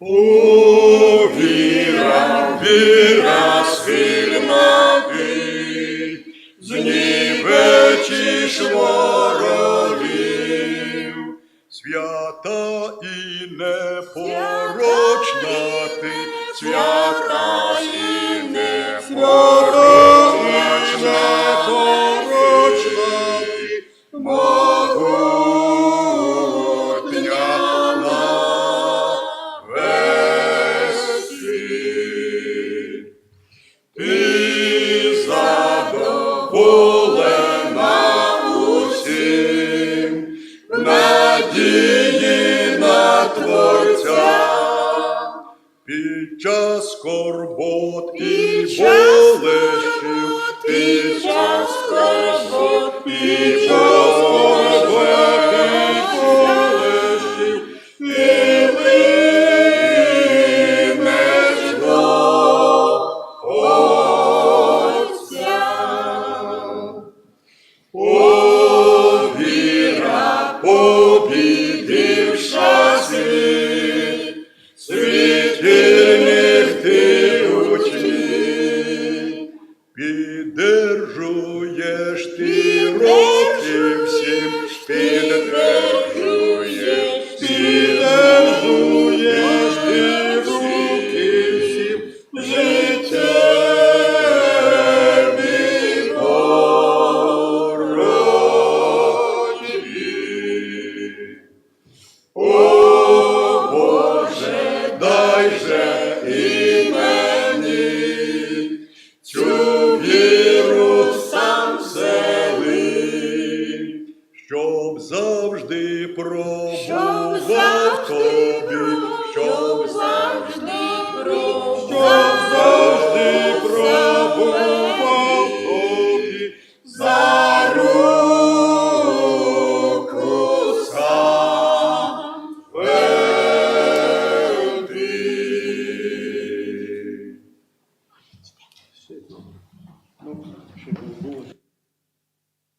О, віра, віра сильна ти, свята і непорочна ти, свята задоволена усім, в надії на Творця. Під час скорбот і Під О, віра, побідивша світ, світильних ти ти же і мені цю віру сам сели, щоб завжди пробував тобі, C'est... Donc, chez Bongo,